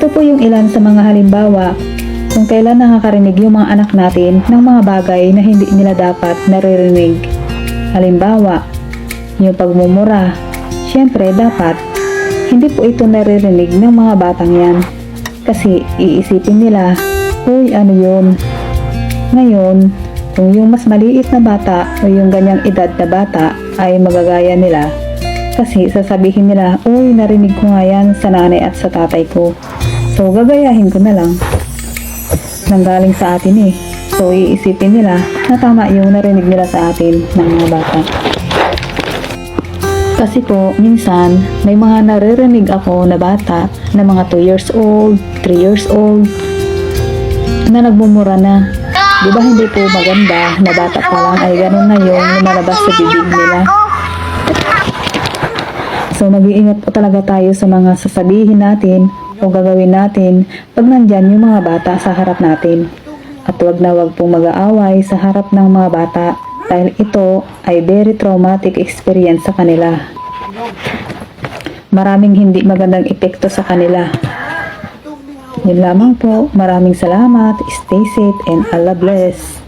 Ito po yung ilan sa mga halimbawa kung kailan nakakarinig yung mga anak natin ng mga bagay na hindi nila dapat naririnig. Halimbawa, yung pagmumura. Siyempre, dapat hindi po ito naririnig ng mga batang yan. Kasi iisipin nila, Uy, ano yun? Ngayon, kung yung mas maliit na bata o yung ganyang edad na bata ay magagaya nila, kasi sasabihin nila, Uy, narinig ko nga yan sa nanay at sa tatay ko. So, gagayahin ko na lang. Nanggaling sa atin eh. So, iisipin nila na tama yung narinig nila sa atin ng mga bata. Kasi po, minsan, may mga naririnig ako na bata na mga 2 years old, 3 years old, na nagmumura na. Di ba hindi po maganda na bata pa lang ay ganun na yung lumalabas sa bibig nila. So mag-iingat po talaga tayo sa mga sasabihin natin o gagawin natin pag nandyan yung mga bata sa harap natin. At wag na wag pong mag-aaway sa harap ng mga bata dahil ito ay very traumatic experience sa kanila. Maraming hindi magandang epekto sa kanila. Yun lamang po. Maraming salamat. Stay safe and Allah bless.